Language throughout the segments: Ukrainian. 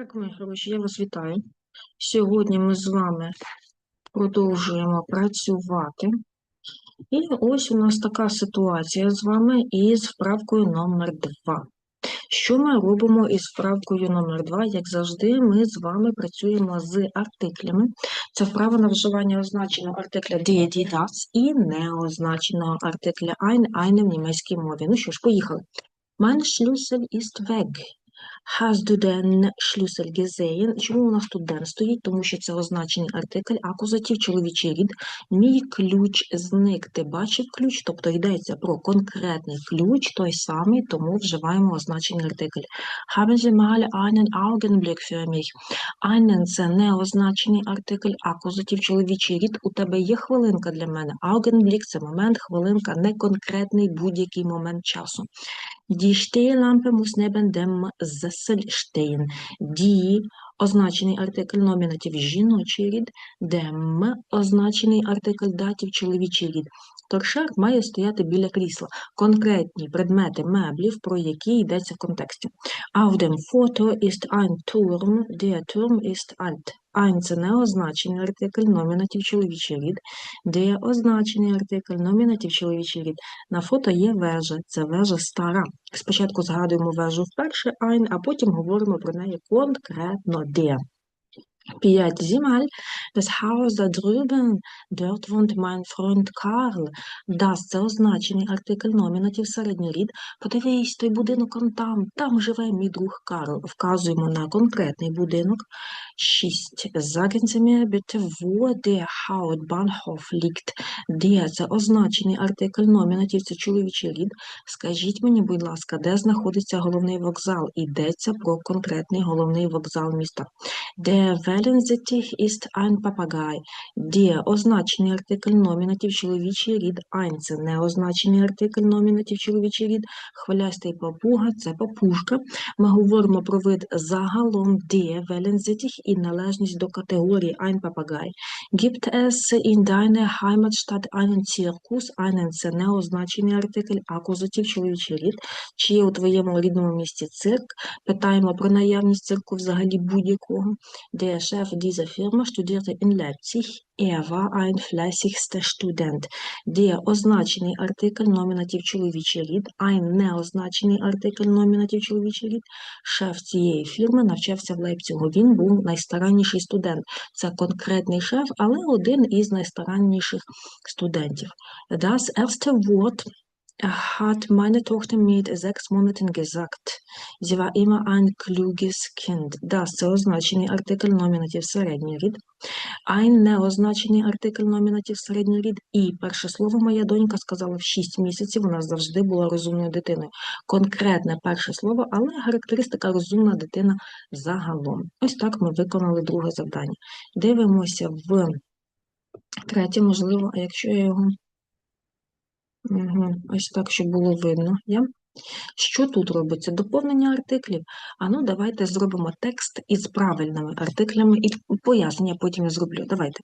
Так, мої я вас вітаю. Сьогодні ми з вами продовжуємо працювати. І ось у нас така ситуація з вами із вправкою номер 2. Що ми робимо із вправкою номер 2? Як завжди, ми з вами працюємо з артиклями. Це вправа на вживання означеного артикля die, die, das і неозначеного артикля ein, eine в німецькій мові. Ну що ж, поїхали. Mein Schlüssel ist weg. Hast du den Schlüssel gesehen? Чому у нас тут den стоїть? Тому що це означений артикль, акузатив, чоловічий рід. Мій ключ зник. Ти бачив ключ? Тобто йдеться про конкретний ключ, той самий, тому вживаємо означений артикль. Haben Sie mal einen Augenblick für mich? Einen – це неозначений артикль, акузатив, чоловічий рід. У тебе є хвилинка для мене. Augenblick – це момент, хвилинка, не конкретний будь-який момент часу. Die Stehlampe muss neben dem Sessel stehen. Означений артикль номінатів жіночий рід, «дем» означений артикль датів чоловічий рід. Торшер має стояти біля крісла. Конкретні предмети меблів, про які йдеться в контексті. Auf dem Foto ist ein Turm, der Turm ist alt. Ein – це неозначений артикль, номінатив чоловічий рід, де означений артикль, номінатив чоловічий рід. На фото є вежа, це вежа стара. Спочатку згадуємо вежу вперше ein, а потім говоримо про неї конкретно де. П'ять Зімаль, das Haus da drüben, dort wohnt mein Freund Karl. Das – це означений артикль номінатив середній рід. Подивись, той будинок он там, там живе мій друг Карл. Вказуємо на конкретний будинок. Шість. Sagen Sie mir bitte, wo der Hauptbahnhof liegt. Де – це означений артикль номінатив, це чоловічий рід. Скажіть мені, будь ласка, де знаходиться головний вокзал? Йдеться про конкретний головний вокзал міста. Der Wellensittich ist ein Papagei. Der означений артикль номінатив чоловічий рід. Ein – це неозначений артикль номінатив чоловічий рід. Хвилястий папуга – це папушка. Ми говоримо про вид загалом der Wellensittich і належність до категорії ein Papagei. Gibt es in deiner Heimatstadt einen Zirkus? Einen – це неозначений артикль, акузатив чоловічий рід. Чи є у твоєму рідному місті цирк? Питаємо про наявність цирку взагалі будь-якого. Der Chef dieser Firma studierte in Leipzig. Er war ein fleißigster Student. Der означений артикль, номінатив чоловічий рід, ein неозначений артикль, чоловічий рід. Шеф цієї фірми навчався в Лейпцигу. Він був найстаранніший студент. Це конкретний шеф, але один із найстаранніших студентів. Das erste Wort hat meine Tochter mit sechs Monaten gesagt. Sie war immer ein kluges Kind. Das – це означений артикль номінатив середній рід. Ein – неозначений артикль номінатив середній рід. І перше слово моя донька сказала в 6 місяців, вона завжди була розумною дитиною. Конкретне перше слово, але характеристика розумна дитина загалом. Ось так ми виконали друге завдання. Дивимося в третє, можливо, а якщо я його Угу. Ось так, щоб було видно. Я. Що тут робиться? Доповнення артиклів. А ну, давайте зробимо текст із правильними артиклями і пояснення потім я зроблю. Давайте.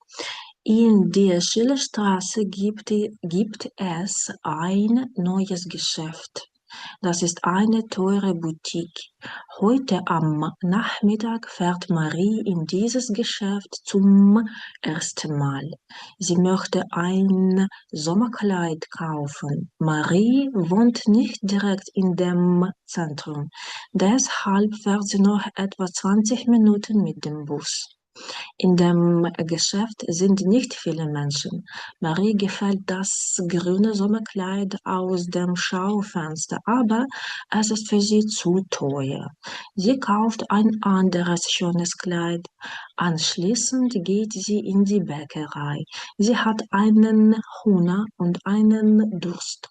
In der Schillerstraße gibt, gibt es ein neues Geschäft. Das ist eine teure Boutique. Heute am Nachmittag fährt Marie in dieses Geschäft zum ersten Mal. Sie möchte ein Sommerkleid kaufen. Marie wohnt nicht direkt in dem Zentrum. Deshalb fährt sie noch etwa 20 Minuten mit dem Bus. In dem Geschäft sind nicht viele Menschen. Marie gefällt das grüne Sommerkleid aus dem Schaufenster, aber es ist für sie zu teuer. Sie kauft ein anderes schönes Kleid. Anschließend geht sie in die Bäckerei. Sie hat einen Hunger und einen Durst.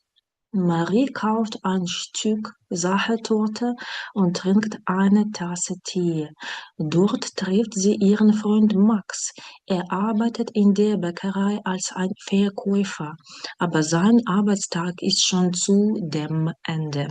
Marie kauft ein Stück Sachertorte und trinkt eine Tasse Tee. Dort trifft sie ihren Freund Max. Er arbeitet in der Bäckerei als ein Verkäufer, aber sein Arbeitstag ist schon zu dem Ende.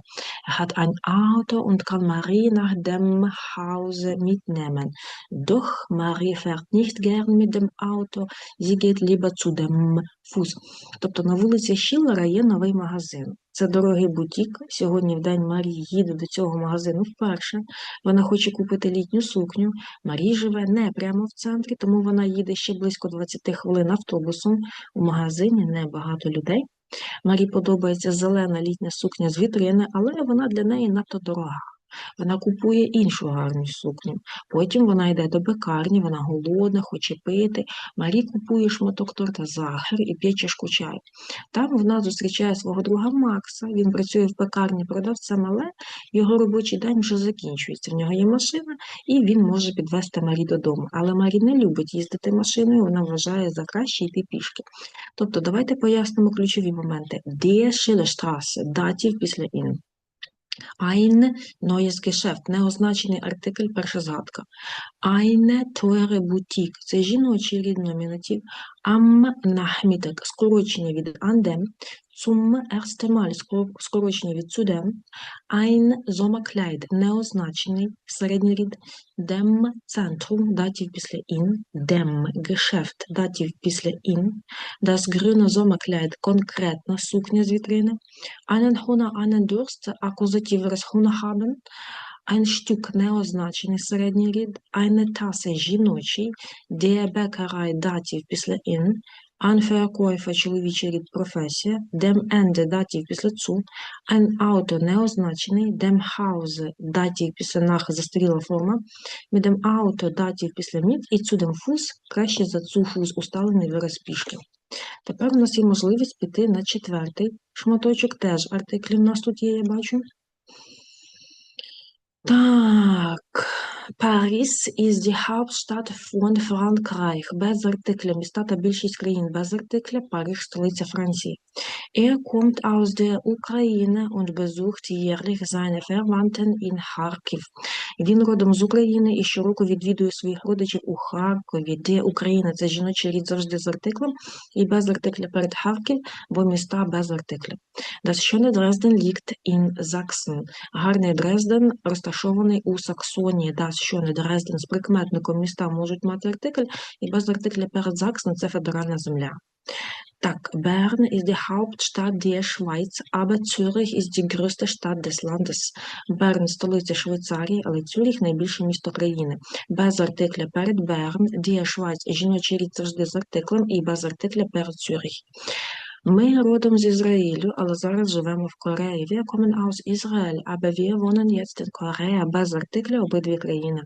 Er hat ein Auto und kann Marie nach dem Hause mitnehmen. Doch Marie fährt nicht gern mit dem Auto, sie geht lieber zu dem Fuß. Тобто на вулиці Шіллера є новий магазин. Це дорогий бутік. Сьогодні в день Марії їде до цього магазину вперше. Вона хоче купити літню сукню. Марія живе не прямо в центрі, тому вона їде ще близько 20 хвилин автобусом. У магазині небагато людей. Марі подобається зелена літня сукня з вітрини, але вона для неї надто дорога. Вона купує іншу гарну сукню. Потім вона йде до пекарні, вона голодна, хоче пити. Марі купує шматок торта захар і п'є чашку чаю. Там вона зустрічає свого друга Макса. Він працює в пекарні продавцем, але його робочий день вже закінчується. В нього є машина, і він може підвезти Марі додому. Але Марі не любить їздити машиною, вона вважає за краще йти пішки. Тобто, давайте пояснимо ключові моменти. Die Schillerstraße, датів після ін. Ein neues Geschäft, неозначений артикль, перша згадка. Eine teure Boutique – це жіночий рід номінатив. Am Nachmittag – скорочення від an. Zum ersten Mal – скорочення від zu dem. Ein Sommerkleid – неозначений середній рід. Dem Zentrum – датів після in. Dem Geschäft – датів після in. Das grüne Sommerkleid – конкретна сукня з вітрини. Einen Hunger, einen Durst – акузатив Hunger haben. Ein Stück – неозначений середній рід. Eine Tasse – жіночий. Der Bäckerei – датів після in. Verkäufer – чоловічий рід професія. Dem Ende – датів після zu. Ein Auto – неозначений. Dem Hause – датів після nach – застаріла форма. Dem Auto – датів після mit. І dem Fuß – краще за zu Fuß – усталений вираз пішки. Тепер у нас є можливість піти на четвертий шматочок, теж артиклі в нас тут є, я бачу. Так, Паріс із die Hauptstadt von Frankreich. Без артикля. Міста та більшість країн без артикля. Париж – столиця Франції. Er kommt aus der Ukraine und besucht jährlich seine Verwandten in Харків. Він родом з України і щороку відвідує своїх родичів у Харкові, де Україна – це жіночий рід завжди з артиклем і без артикля перед Харків, бо міста без артикля. Das schöne Dresden liegt in Sachsen. Гарний Дрезден розташований у Саксонії. Das schöne Dresden з прикметником міста можуть мати артикль, і без артикля перед Саксен – це федеральна земля. Так, Bern ist die Hauptstadt der Schweiz, aber Zürich ist die größte Stadt des Landes. Берн – столиця Швейцарії, але Цюріх – найбільше місто країни. Без артикля перед Берн, die Schweiz – жіночий рід завжди з артиклем і без артикля перед Цюрих. Ми родом з Ізраїлю, але зараз живемо в Кореї. Wir kommen aus Israel, aber wir wohnen jetzt in Korea. Без артикля обидві країни.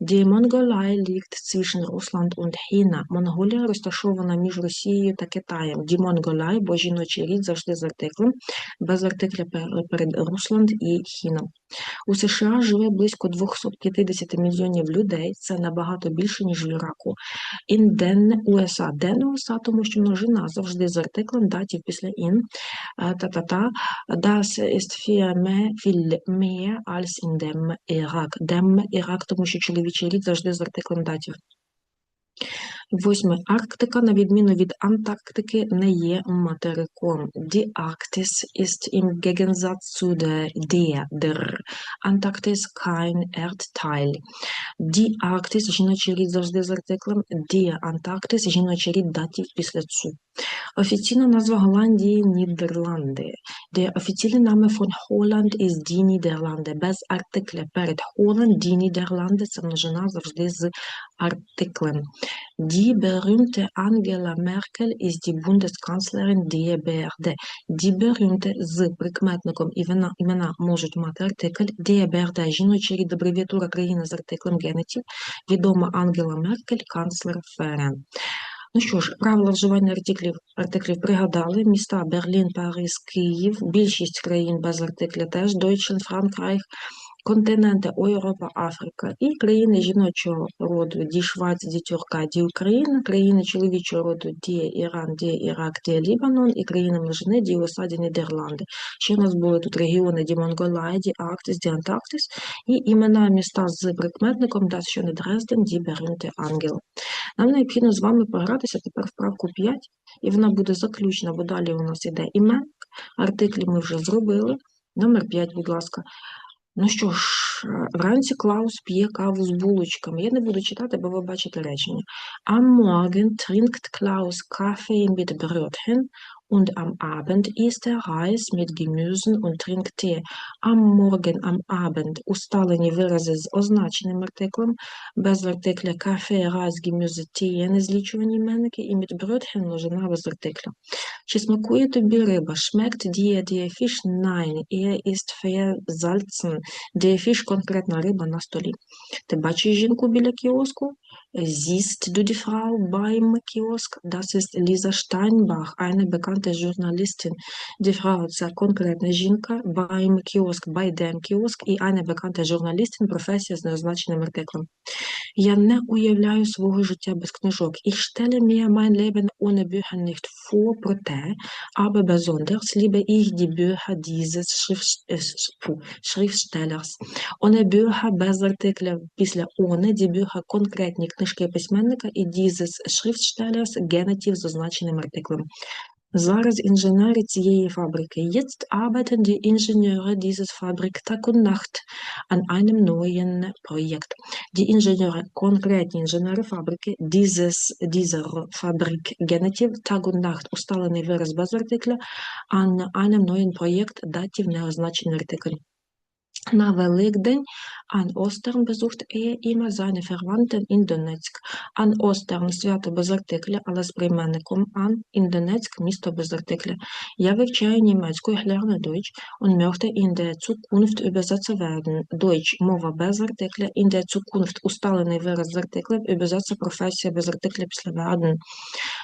Die Mongolei liegt zwischen Russland und China. Монголія розташована між Росією та Китаєм. Die Mongolei, бо жіночий рід завжди з артиклем, без артикля перед Русланд і Хіном. У США живе близько 250 мільйонів людей, це набагато більше, ніж в Іраку. Den USA. Den USA, тому що множина завжди з артиклем датів після in. Та-та-та. Das ist viel mehr, viel mehr als in dem Irak. Dem Irak, тому що чоловічий рід завжди з артиклем датів. Восьме. Арктика, на відміну від Антарктики, не є материком. Die Arktis ist im Gegensatz zu der, der, der Antarktis kein Erdteil. Die Arktis, жіночий рід завжди з артиклем. Die Antarktis, жіночий рід датів після цу. Офіційна назва Голландії – Нідерланди. Der offizielle Name von Holland ist die Niederlande. Без артикля перед Holland, die Niederlande – це множина завжди з артиклем. Die berühmte Angela Merkel ist die Bundeskanzlerin der BRD. Die berühmte з прикметником імена, імена можуть мати артикль. Der BRD – жіночий рід абревіатура країни з артиклем генетів. Відома Ангела Меркель, канцлер ФРН. Ну що ж, правила вживання артиклів, артиклів пригадали. Міста Берлін, Париж, Київ, більшість країн без артикля теж, Deutschland, Франкрайх, континенти Європа, Африка і країни жіночого роду Ді Швайц, Ді Тюрка, Ді Україна, країни чоловічого роду Ді Іран, Ді Ірак, Ді Лібанон і країни множини Ді USA, Ді Нідерланди. Ще у нас були тут регіони Ді Монголай, Ді Арктис, Ді Антарктис і імена міста з прикметником Das schöne Dresden, Ді Берюнте Ангел. Нам необхідно з вами погратися тепер в правку 5, і вона буде заключна, бо далі у нас іде імен. Артиклі ми вже зробили. Номер 5, будь ласка. Ну що ж, вранці Клаус п'є каву з булочками. Я не буду читати, бо ви бачите речення. Am Morgen trinkt Klaus Kaffee mit Brötchen. Und am Abend isst er Reis mit Gemüsen und trinkt Tee. Am Morgen, am Abend усталені вирази з означеним артиклем, без артикля кафе, райс, Gemüse, Tee, незлічувані іменники, і mit Brötchen множина без артикля. Чи смакує тобі риба? Schmeckt dir der Fisch? Nein, er ist versalzen. Der Fisch – конкретна риба на столі. Ти бачиш жінку біля кіоску? Siehst du die Frau beim Kiosk? Das ist Lisa Steinbach, eine bekannte Journalistin. Die Frau – це конкретна жінка, beim Kiosk, bei dem Kiosk і eine bekannte Journalistin – професія з неозначеним артиклем. Я не уявляю свого життя без книжок. Ich stelle mir mein Leben ohne Bücher nicht vor, проте, aber besonders liebe ich die Bücher dieses Schrift, äh, Schriftstellers. Ohne Bücher без артикля після ohne, die Bücher – конкретні книжки письменника і dieses Schriftstellers – генетив з означеним артиклем. Зараз інженери цієї фабрики. Jetzt arbeiten die Ingenieure dieses Fabrik Tag und Nacht an einem neuen Projekt. Die Ingenieure, конкретні інженери фабрики, dieses, dieser Fabrik, генетив, Tag und Nacht, усталений вираз без артикля, an einem neuen Projekt, датів, неозначений артикль. На Великдень an Ostern besucht er immer seine Verwandten in Donetsk. An Ostern – свято без артикля, але з прийменником an, in Donetsk – місто без артикля. Я вивчаю німецьку, ich lerne Deutsch und möchte in der Zukunft Übersetzer werden. Deutsch – мова без артикля, in der Zukunft – усталений вираз з артиклем, Übersetzer – професія без артикля після werden.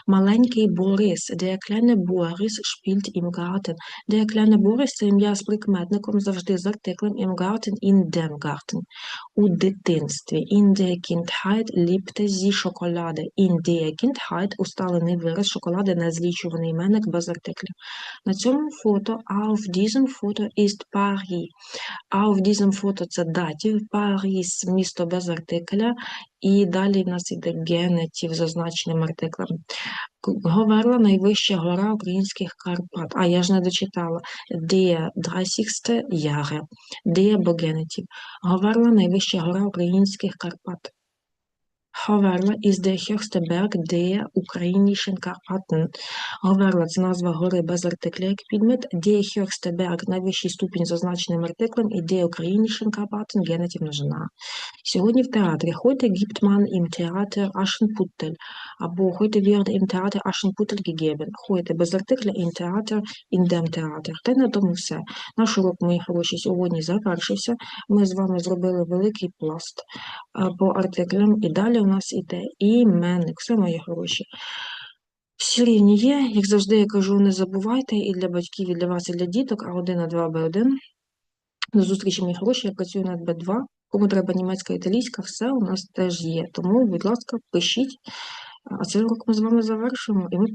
Маленький Борис, der kleine Boris spielt im Garten. Der kleine Boris – це ім'я з прикметником, завжди з артиклем, im Garten, in dem Garten. У дитинстві in der Kindheit liebte sie Schokolade. In der Kindheit – усталений вираз, шоколади – незлічуваний іменник без артикля. На цьому фото auf diesem Foto ist Paris. Auf diesem Foto – це датів, Paris – місто без артикля, і далі в нас йде генетів з означеним артиклем. Говерла найвища гора українських Карпат. А я ж не дочитала. Der 30 Jahre. Der Богенетів. Говерла найвища гора українських Карпат. Говерла is der höchste Berg der ukrainischen Karpaten. Говерла – це назва гори без артикля як підмет. Berg – найвищий ступінь з означеним артиклем і der ukrainischen Karpaten – генетів множина. Сьогодні в театрі heute gibt man im Theater або heute wird im Theater Aschenputtel gegeben. Heute без артикля im Theater, in dem Theater. Та й на тому все. Наш урок, мої хороші, сьогодні завершився. Ми з вами зробили великий пласт по артиклям і далі у нас іде іменник. Все, мої гроші. Всі рівні є, як завжди я кажу, не забувайте і для батьків, і для вас, і для діток, А1, А2, Б1. До зустрічі, мої хороші, я працюю над Б2. Кому треба німецька, італійська, все у нас теж є. Тому, будь ласка, пишіть. А цей урок ми з вами завершуємо, і ми.